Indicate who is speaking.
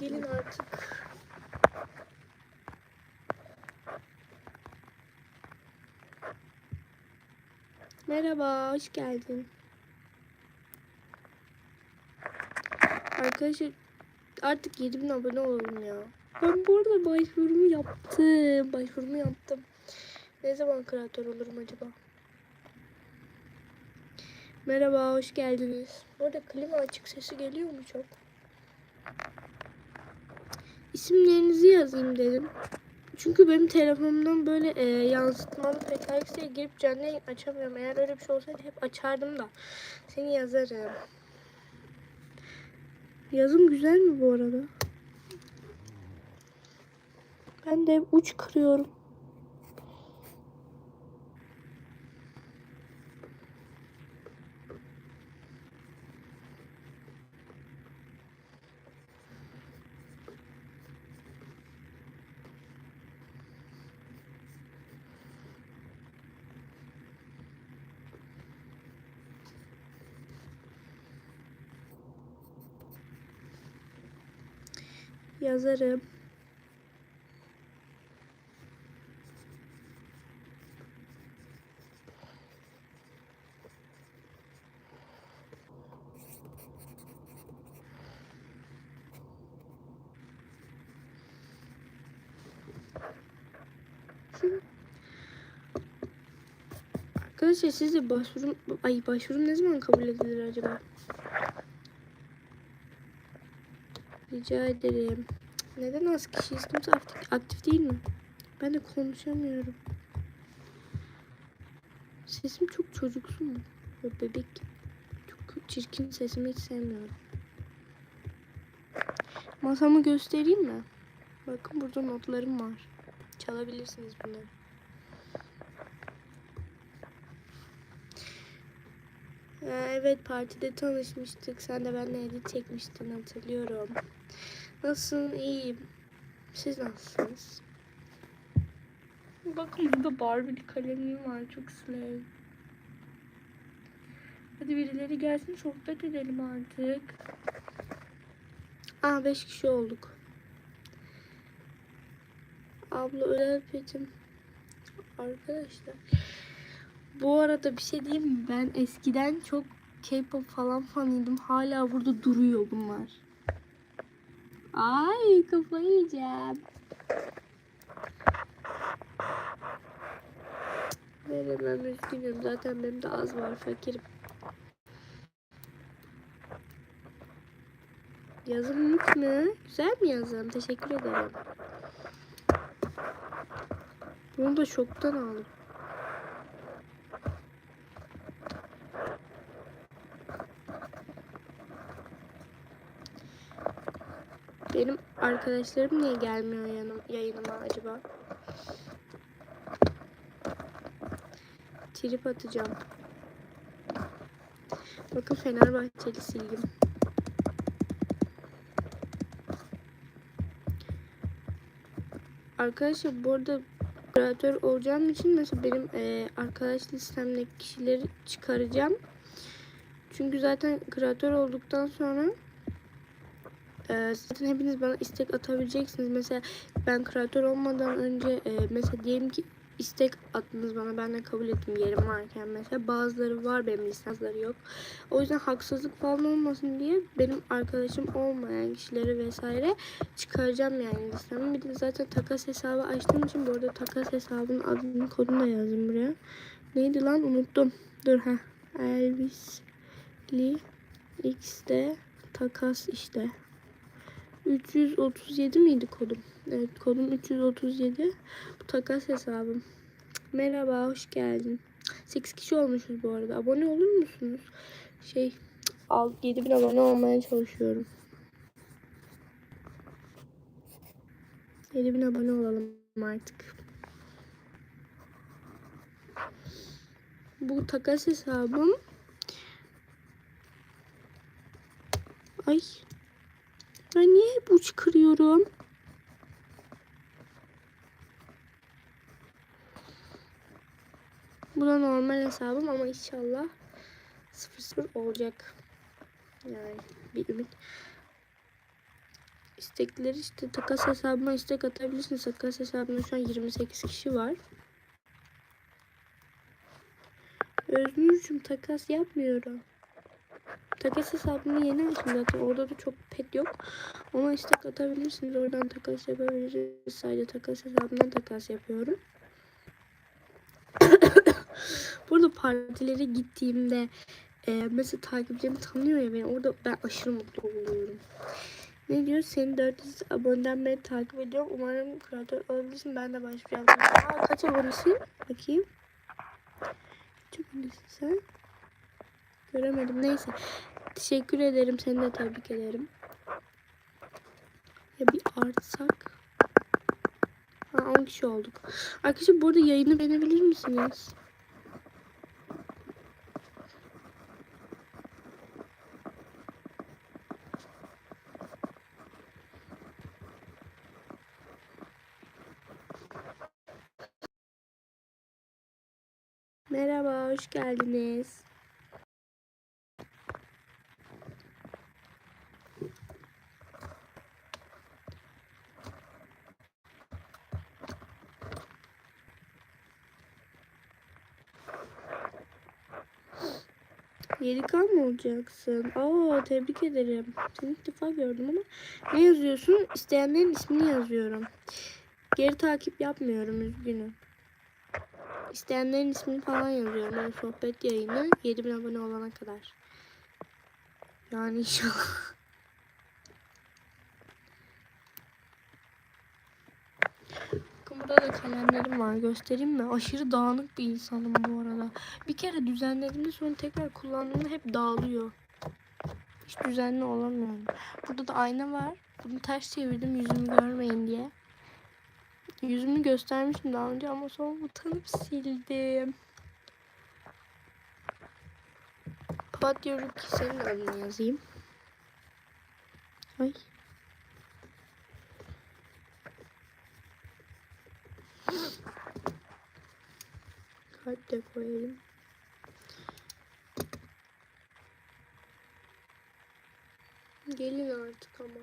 Speaker 1: Gelin artık. Merhaba, hoş geldin. Arkadaşlar artık 7000 abone olalım ya. Ben bu arada başvurumu yaptım. Başvurumu yaptım. Ne zaman kreatör olurum acaba? Merhaba, hoş geldiniz. Bu arada klima açık sesi geliyor mu çok? İsimlerinizi yazayım dedim. Çünkü benim telefonumdan böyle e, yansıtmalı PKX'e girip canlı yayın açamıyorum. Eğer öyle bir şey olsaydı hep açardım da. Seni yazarım. Yazım güzel mi bu arada? Ben de uç kırıyorum. Yazarım. Arkadaşlar sizce başvurum ay başvurum ne zaman kabul edilir acaba? Rica ederim. Neden az kişiyiz? Kimse aktif, aktif değil mi? Ben de konuşamıyorum. Sesim çok çocuksu mu? Bebek. Çok çirkin sesimi hiç sevmiyorum. Masamı göstereyim mi? Bakın burada notlarım var. Çalabilirsiniz bunları. Ha, evet partide tanışmıştık. Sen de benimle edit çekmiştin hatırlıyorum. Nasılsın? İyiyim. Siz nasılsınız? Bakın burada Barbie'li kalemim var. Çok slay. Hadi birileri gelsin sohbet edelim artık. Aa 5 kişi olduk. Abla öyle petim. Arkadaşlar. Bu arada bir şey diyeyim mi? Ben eskiden çok K-pop falan fanıydım. Hala burada duruyor bunlar. Ay kafayı yiyeceğim. Veremem üzgünüm. Zaten benim de az var fakirim. Yazım yok mu? Güzel mi yazım? Teşekkür ederim. Bunu da şoktan aldım. Benim arkadaşlarım niye gelmiyor yanım, yayınıma acaba? Trip atacağım. Bakın Fenerbahçeli sildim. Arkadaşlar bu arada kreatör olacağım için mesela benim e, arkadaş listemdeki kişileri çıkaracağım. Çünkü zaten kreatör olduktan sonra ee, zaten hepiniz bana istek atabileceksiniz. Mesela ben kreatör olmadan önce e, mesela diyelim ki istek attınız bana ben de kabul ettim yerim varken mesela bazıları var benim listemleri yok. O yüzden haksızlık falan olmasın diye benim arkadaşım olmayan kişileri vesaire çıkaracağım yani listemden. Bir de zaten takas hesabı açtığım için bu arada takas hesabının adını kodunu da yazdım buraya. Neydi lan unuttum. Dur ha. Elvis Lee X'de takas işte. 337 miydi kodum? Evet kodum 337. Bu takas hesabım. Merhaba hoş geldin. 8 kişi olmuşuz bu arada. Abone olur musunuz? Şey 7000 abone olmaya çalışıyorum. 7000 abone olalım artık. Bu takas hesabım. Ay ben niye hep uç kırıyorum? Bu da normal hesabım ama inşallah 0-0 olacak. Yani bir ümit. istekleri işte takas hesabıma istek atabilirsiniz. Takas hesabımda şu an 28 kişi var. Özgürcüm takas yapmıyorum. Takas hesabımı yeni açtım zaten. Orada da çok pet yok. Ona istek atabilirsiniz. Oradan takas yapabiliriz. Sadece takas hesabından takas yapıyorum. Burada partilere gittiğimde e, mesela takipçilerim tanıyor ya beni. Orada ben aşırı mutlu oluyorum. Ne diyor? Seni 400 aboneden beri takip ediyorum. Umarım kreatör olabilirsin. Ben de başlayacağım. Aa, kaç abonesin? Bakayım. Kaç abonesin sen? Göremedim. Neyse. Teşekkür ederim. Seni de tebrik ederim. Ya bir artsak. Ha 10 kişi olduk. Arkadaşlar bu arada yayını beğenebilir misiniz? Merhaba, hoş geldiniz. Yedi kan mı olacaksın? Oo tebrik ederim. Seni ilk defa gördüm ama ne yazıyorsun? İsteyenlerin ismini yazıyorum. Geri takip yapmıyorum üzgünüm. İsteyenlerin ismini falan yazıyorum. Ben sohbet yayını 7000 abone olana kadar. Yani inşallah. Burada da kalemlerim var. Göstereyim mi? Aşırı dağınık bir insanım bu arada. Bir kere düzenlediğimde sonra tekrar kullandığımda hep dağılıyor. Hiç düzenli olamıyorum. Burada da ayna var. Bunu ters çevirdim yüzümü görmeyin diye. Yüzümü göstermiştim daha önce ama sonra utanıp sildim. Papatya Ruki senin adını yazayım. Ay. Kalp de koyayım. Gelin artık ama.